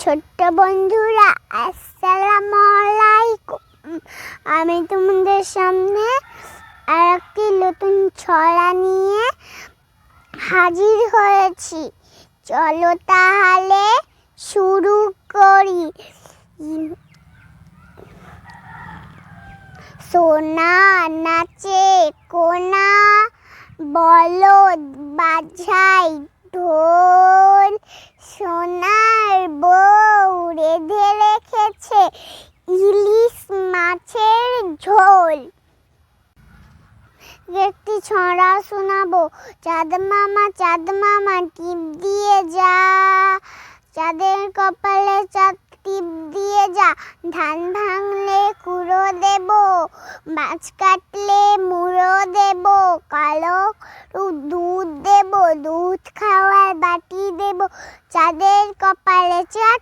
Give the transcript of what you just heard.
ছোট্ট বন্ধুরা, আসসালামু আলাইকুম। আমি তোমাদের সামনে আর একটি নতুন ছড়া নিয়ে হাজির হয়েছি। চলো তাহলে শুরু করি। সোনা নাচে, কোনা, বলদ বাজাই ঢোল একটি ছড়া শোনাবো। চাঁদ মামা চাঁদ মামা, টিপ দিয়ে যা। চাঁদের কপালে চাঁদ, টিপ দিয়ে যা। ধান ভাঙলে কুড়ো দেব, মাছ কাটলে মুড়ো দেব, কালো দুধ দেব, দুধ খাওয়ার বাটি দেব। চাঁদের কপালে চাঁদ